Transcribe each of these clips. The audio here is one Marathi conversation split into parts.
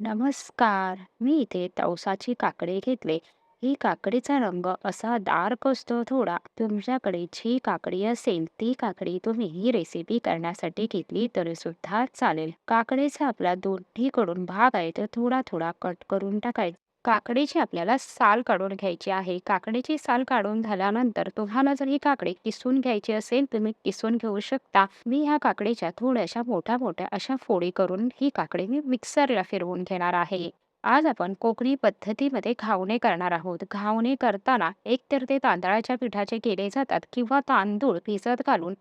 नमस्कार. मी इथे तवसाची काकडी घेतले ही काकडीचा रंग असा डार्क असतो थोडा. तुमच्याकडे जी काकडी असेल ती काकडी तुम्ही ही रेसिपी करण्यासाठी घेतली तरी सुद्धा चालेल. काकडीचा आपला दोन्हीकडून भाग आहे तर थोडा थोडा कट करून टाकायचा. काकडीची आपल्याला साल काढून घ्यायची आहे. काकडीची साल काढून झाल्यानंतर तुम्हाला जर ही काकडी किसून घ्यायची असेल तुम्ही किसून घेऊ शकता. मी ह्या काकडीच्या थोड्याशा मोठ्या मोठ्या अशा फोडी करून ही काकडी मी मिक्सरला फिरवून घेणार आहे. आज आपण कोकणी पद्धतीमध्ये घावणे करणार आहोत. घावणे करताना एकतर ते तांदळाच्या पिठाचे केले जातात किंवा तांदूळ भिजत घालून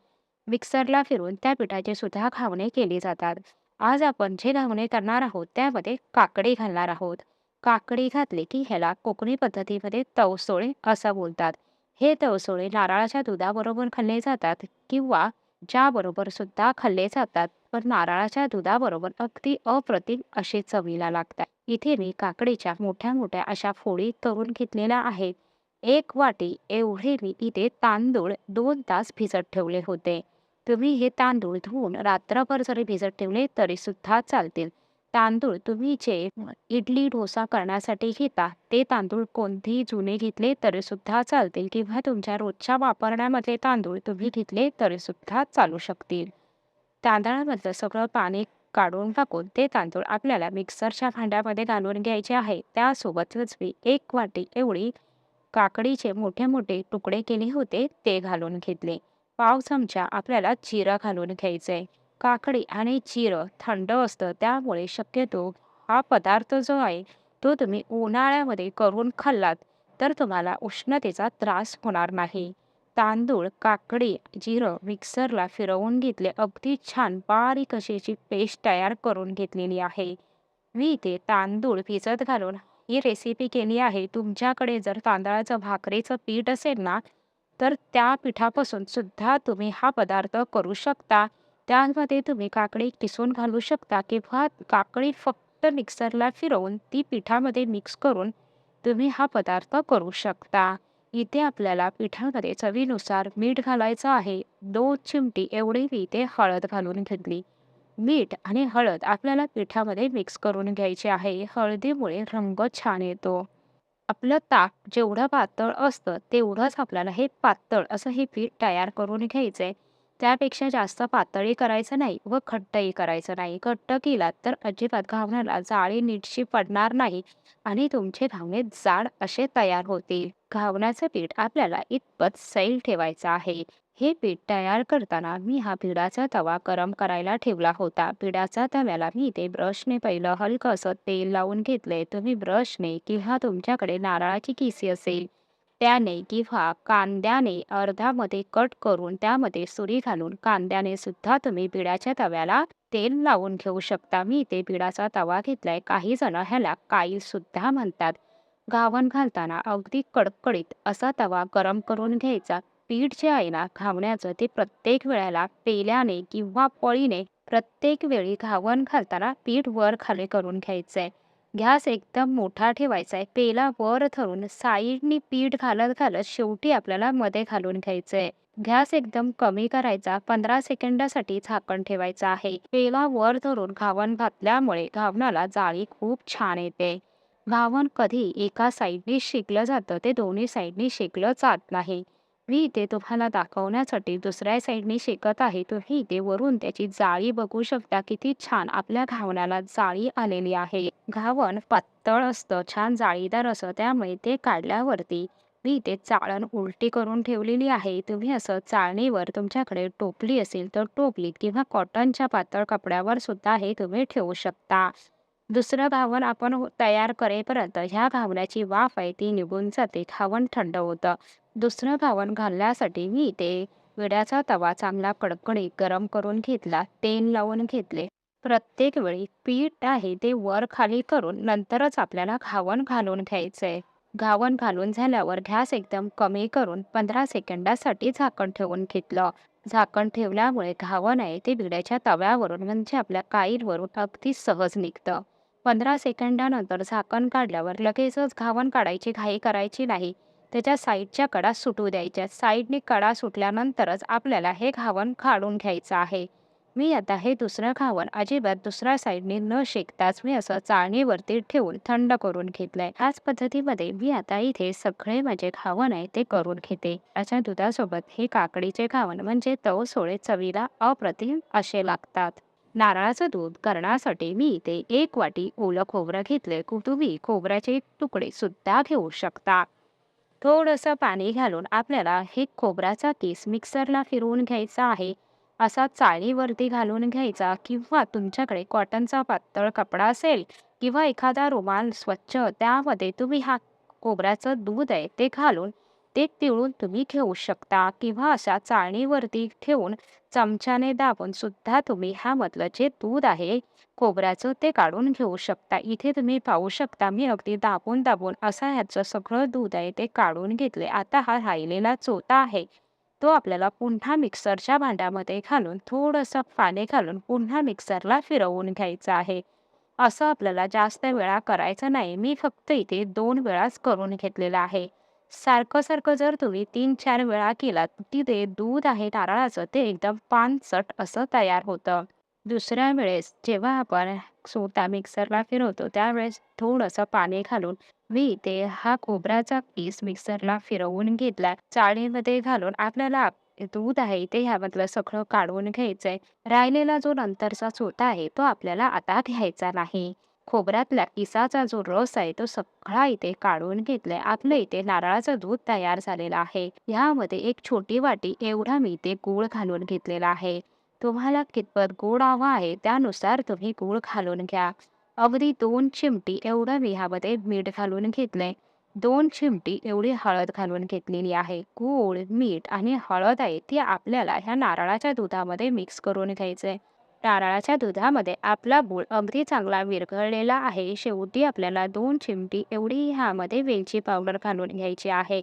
मिक्सरला फिरून त्या पिठाचे सुद्धा घावणे केले जातात. आज आपण जे घावणे करणार आहोत त्यामध्ये काकडी घालणार आहोत. काकडी घातली की ह्याला कोकणी पद्धतीमध्ये तवसोळे असं बोलतात. हे तवसोळे नारळाच्या दुधाबरोबर खाल्ले जातात किंवा ज्याबरोबर सुद्धा खाल्ले जातात. पण नारळाच्या दुधाबरोबर अगदी अप्रतिम असे चवीला लागतात. इथे मी काकडीच्या मोठ्या मोठ्या अशा फोडी करून घेतलेल्या आहेत. एक वाटी एवढे मी इथे तांदूळ दोन तास भिजत ठेवले होते. तुम्ही हे तांदूळ धुवून रात्रभर जरी भिजत ठेवले तरी सुद्धा चालतील. तांदूळ तुम्ही जे इडली, डोसा करण्यासाठी घेता ते तांदूळ कोणतेही जुने घेतले तरी सुद्धा चालतील किंवा तुमच्या रोजच्या वापरण्यामधले तांदूळ तुम्ही घेतले तरी सुद्धा चालू शकतील. तांदळामधलं सगळं पाणी काढून टाकून ते तांदूळ आपल्याला मिक्सरच्या भांड्यामध्ये घालून घ्यायचे आहे. त्यासोबतच मी एक वाटी एवढी काकडीचे मोठे मोठे तुकडे केले होते ते घालून घेतले. पाव चमचा आपल्याला जिरा घालून घ्यायचे काकडी आणि जिरं थंड असतं त्यामुळे शक्यतो हा पदार्थ जो आहे तो तुम्ही उन्हाळ्यामध्ये करून खाल्लात तर तुम्हाला उष्णतेचा त्रास होणार नाही. तांदूळ, काकडी, जिरं मिक्सरला फिरवून घेतले. अगदी छान बारीक अशीची पेस्ट तयार करून घेतलेली आहे. मी इथे तांदूळ भिजत घालून ही रेसिपी केली आहे. तुमच्याकडे जर तांदळाचं भाकरीचं पीठ असेल ना, तर त्या पिठापासून सुद्धा तुम्ही हा पदार्थ करू शकता. त्यामध्ये तुम्ही काकडी किसून घालू शकता किंवा काकडी फक्त मिक्सरला फिरवून ती पिठामध्ये मिक्स करून तुम्ही हा पदार्थ करू शकता. इथे आपल्याला पिठामध्ये चवीनुसार मीठ घालायचं आहे. दोन चिमटी एवढी मी इथे हळद घालून घेतली. मीठ आणि हळद आपल्याला पिठामध्ये मिक्स करून घ्यायचे आहे. हळदीमुळे रंग छान येतो. आपलं ताक जेवढं पातळ असतं तेवढंच आपल्याला हे पातळ असं हे पीठ तयार करून घ्यायचंय. त्यापेक्षा जास्त पातळी करायचं नाही व घट्टही करायचं नाही. घट्ट केलात तर अजिबात घावण्याला जाळी नीटशी पडणार नाही आणि तुमचे घावणे जाड असे तयार होतील. घावण्याचं पीठ आपल्याला इतपत सैल ठेवायचं आहे. हे पीठ तयार करताना मी हा पिढाचा तवा गरम करायला ठेवला होता. पिढाचा तव्याला मी ते ब्रशने पहिलं हलकंसं तेल लावून घेतलंय. तुम्ही ब्रशने किंवा तुमच्याकडे नारळाची किसी असेल त्याने किंवा कांद्याने अर्धामध्ये कट करून त्यामध्ये सुरी घालून कांद्याने सुद्धा तुम्ही बिडाच्या तव्याला तेल लावून घेऊ शकता. मी इथे बिडाचा तवा घेतलाय. काही जण ह्याला काईल सुद्धा म्हणतात. घावण घालताना अगदी कडकडीत असा तवा गरम करून घ्यायचा. पीठ जे आहे ना घावण्याचं ते प्रत्येक वेळेला पेल्याने किंवा पळीने प्रत्येक वेळी घावण घालताना पीठ वर खाली करून घ्यायचं आहे गॅस एकदम मोठा ठेवायचा आहे. पेला वर धरून साईडनी पीठ घालत घालत शेवटी आपल्याला मध्ये घालून घ्यायचंय. गॅस एकदम कमी करायचा. 15 सेकंदासाठी झाकण ठेवायचं आहे. पेला वर धरून घावण घातल्यामुळे घावणाला जाळी खूप छान येते. घावण कधी एका साईडनी शेकलं जातं ते दोन्ही साईडनी शेकलं जात नाही. मी इथे तुम्हाला दाखवण्यासाठी दुसऱ्या साईडने शेकत आहे. तुम्ही इथे वरून त्याची जाळी बघू शकता. किती छान आपल्या घावण्याला जाळी आलेली आहे. घावण पातळ असतं, छान जाळीदार असं त्यामुळे ते काढल्यावरती मी इथे चाळण उलटी करून ठेवलेली आहे. तुम्ही असं चाळणीवर तुमच्याकडे टोपली असेल तर टोपलीत किंवा कॉटनच्या पातळ कपड्यावर सुद्धा हे तुम्ही ठेवू शकता. दुसरं घावण आपण तयार करेपर्यंत ह्या घावण्याची वाफ आहे ती निघून जाते. घावण थंड होतं. दुसरं घावण घालण्यासाठी मी ते विड्याचा तवा चांगला कडकडीत गरम करून घेतला. तेल लावून घेतले. प्रत्येक वेळी पीठ आहे ते वर खाली करून नंतरच आपल्याला घावण घालून घ्यायचंय. घावण घालून झाल्यावर गॅस एकदम कमी करून 15 सेकंदासाठी झाकण ठेवून घेतलं. झाकण ठेवल्यामुळे घावण आहे ते बिड्याच्या तव्यावरून म्हणजे आपल्या काईवरून अगदी सहज निघतं. 15 सेकंदानंतर झाकण काढल्यावर लगेचच घावण काढायची घाई करायची नाही. त्याच्या साईडच्या कडा सुटू द्यायच्या. साईडने कडा सुटल्यानंतरच आपल्याला हे घावण काढून घ्यायचं आहे. मी आता हे दुसरं खावण अजिबात दुसऱ्या साईडने न शेकताच मी असं चाळणीवरती ठेवून थंड करून घेतलंय. याच पद्धतीमध्ये मी आता इथे सगळे माझे खावण आहे ते करून घेते. अशा दुधासोबत हे काकडीचे खावण म्हणजे तव सोळे चवीला अप्रतिम असे लागतात. नारळाचं दूध करण्यासाठी मी इथे एक वाटी ओलं खोबरं घेतले तुम्ही खोबऱ्याचे तुकडे सुद्धा घेऊ शकता. थोडंसं पाणी घालून आपल्याला हे खोबऱ्याचा किस मिक्सरला फिरवून घ्यायचा आहे. असा चाळीवरती घालून घ्यायचा किंवा तुमच्याकडे कॉटनचा पातळ कपडा असेल किंवा एखादा रुमाल स्वच्छ त्यामध्ये तुम्ही हा खोबऱ्याचं दूध आहे ते घालून ते पिळून तुम्ही घेऊ शकता किंवा अशा चाळणीवरती ठेवून चमच्याने दाबून सुद्धा तुम्ही ह्यामधलं जे दूध आहे खोबऱ्याचं ते काढून घेऊ शकता. इथे तुम्ही पाहू शकता मी अगदी दाबून दाबून असा ह्याचं सगळं दूध आहे ते काढून घेतले. आता हा राहिलेला चोथा आहे. तो आपल्याला पुन्हा मिक्सरच्या भांड्यामध्ये घालून थोडंसं पाणी घालून पुन्हा मिक्सरला फिरवून घ्यायचं आहे. असं आपल्याला जास्त वेळा करायचं नाही. मी फक्त इथे दोन वेळाच करून घेतलेलं आहे. सारखं सारखं जर तुम्ही तीन चार वेळा केलात तिथे दूध आहे नारळाचं ते एकदम पानसट असं तयार होतं. दुसऱ्या वेळेस जेव्हा आपण सोता मिक्सरला फिरवतो त्यावेळेस थोडंसं पाणी घालून मी इथे हा खोबऱ्याचा पीस मिक्सरला फिरवून घेतला. चाळणीमध्ये घालून आपल्याला दूध आहे ते ह्यामधलं सगळं काढून घ्यायचंय. राहिलेला जो नंतरचा सोता आहे तो आपल्याला आता घ्यायचा नाही. खोबऱ्यातल्या किसाचा जो रस आहे तो सगळा इथे काढून घेतलाय. आपलं इथे नारळाचं दूध तयार झालेलं आहे. ह्यामध्ये एक छोटी वाटी एवढा मी इथे गूळ घालून घेतलेला आहे. तुम्हाला कितपत गोड हवा आहे त्यानुसार तुम्ही गूळ घालून घ्या. अगदी दोन चिमटी एवढं मी ह्यामध्ये मीठ घालून घेतलंय. दोन चिमटी एवढी हळद घालून घेतलेली आहे. गूळ मीठ आणि हळद आहे ती आपल्याला ह्या नारळाच्या दुधामध्ये मिक्स करून घ्यायचंय. नारळाच्या दुधामध्ये आपला गूळ अगदी चांगला विरघळलेला आहे. शेवटी आपल्याला दोन चिमटी एवढी ह्यामध्ये वेलची पावडर घालून घ्यायची आहे.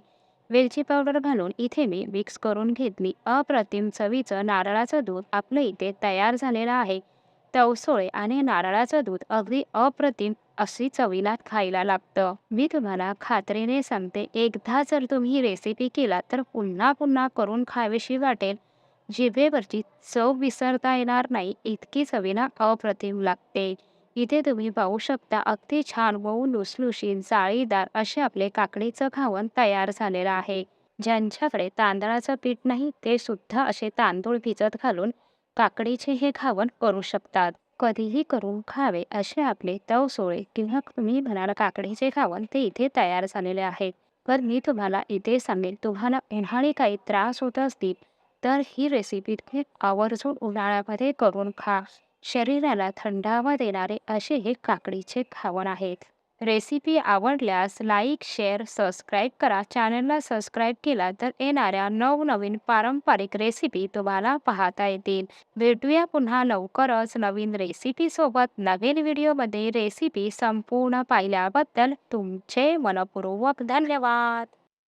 वेलची पावडर घालून इथे मी मिक्स करून घेतली अप्रतिम चवीचं नारळाचं दूध आपलं इथे तयार झालेलं आहे. तवसोळे आणि नारळाचं दूध अगदी अप्रतिम अशी चवीला खायला लागतं. मी तुम्हाला खात्रीने सांगते एकदा जर तुम्ही रेसिपी केला तर पुन्हा पुन्हा करून खावीशी वाटेल. जिभेवरची चव विसरता येणार नाही इतकी चवीला अप्रतिम लागते. इथे तुम्ही पाहू शकता अगदी छान मऊ लुसलुशीत जाळीदार असे आपले काकडीचं खावण तयार झालेलं आहे. ज्यांच्याकडे तांदळाचं पीठ नाही ते सुद्धा असे तांदूळ भिजत घालून काकडीचे हे खावण करू शकतात. कधीही करून खावे असे आपले तव सोळे किंवा तुम्ही म्हणाल काकडीचे खावण ते इथे तयार झालेले आहे. तर मी तुम्हाला इथे सांगेल तुम्हाला उन्हाळी काही त्रास होत असतील तर ही रेसिपी तुम्ही आवर्जून उन्हाळ्यामध्ये करून खा. शरीराला थंडावा देणारे असे हे काकडीचे खावण आहेत. रेसिपी आवडल्यास लाईक शेअर सबस्क्राईब करा. चॅनलला सबस्क्राईब केला तर येणाऱ्या नवनवीन पारंपरिक रेसिपी तुम्हाला पाहता येतील. भेटूया पुन्हा लवकरच नवीन रेसिपीसोबत नवीन व्हिडिओमध्ये रेसिपी संपूर्ण पाहिल्याबद्दल तुमचे मनपूर्वक धन्यवाद.